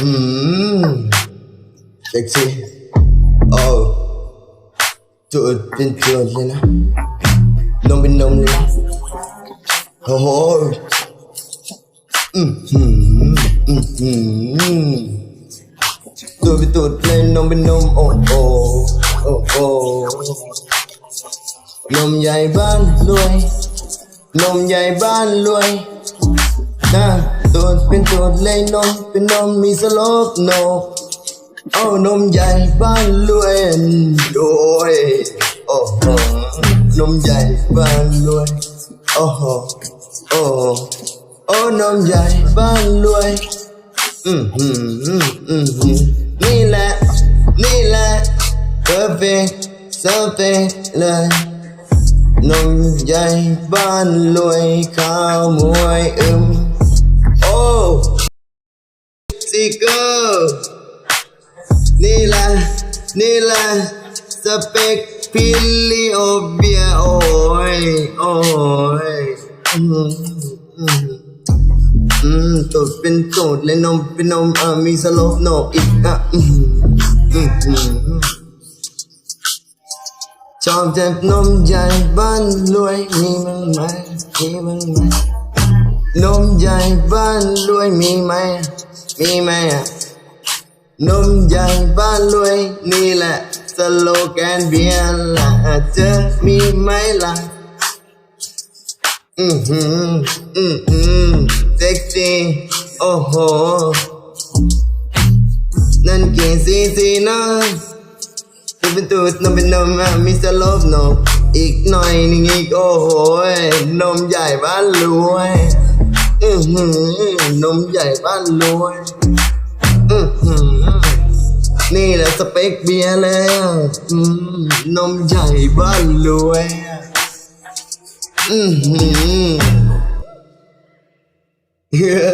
อืมเซ็กซี่โอ้จุดเป็นจุดเลยนะนมเป็นนมเลยนะโอ้โหอืมอืมอืมอืมตัวเป็นตัวเลยนมเป็นนมโอ้โอ้โอ้โอ้นมใหญ่บ้านรวย นมใหญ่บ้านรวยนะ ตัวเป็นตัวเลยนมเป็นนมมีสโลปโนโอ้นมใหญ่บ้านรวยโดยโอ้โหนมใหญ่บ้านรวยโอ้โหโอ้โหโอ้นมใหญ่บ้านรวยอืมอืมอืมอืมนี่แหละนี่แหละ perfect perfect เลยนมใหญ่บ้านรวยข้าวมวยอึม ซิเกอร์นี่แหละนี่แหละสเปคพิลลิโอเบียโอ้ยโอ้ยอืมอืมอืมตูดเป็นตูดเลยนมเป็นนมอะมีสโลปโนอีกอะอืมอืมอืมชอบเจ็บนมใหญ่บ้านรวยมีมั้งไหมมีมั้งไหม นมใหญ่บ้านรวยมีไหม มีไหมอะนมใหญ่บ้านรวยนี่แหละสโลแกนเบียร์ละเจอมีไหมล่ะ อืมอืมอืมอืมเซ็กซี่โอ้โห นั่นกี่ซีซีนะตัวเป็นตูดนมเป็นนมอะมีสโลปนมอีกหน่อยนึงอีกโอ้โหนมใหญ่บ้านรวย อือหือนมใหญ่บ้านรวยอือหือนี่แหละสเปคเบียร์เลยอืมนมใหญ่บ้านรวยอะอืมหือ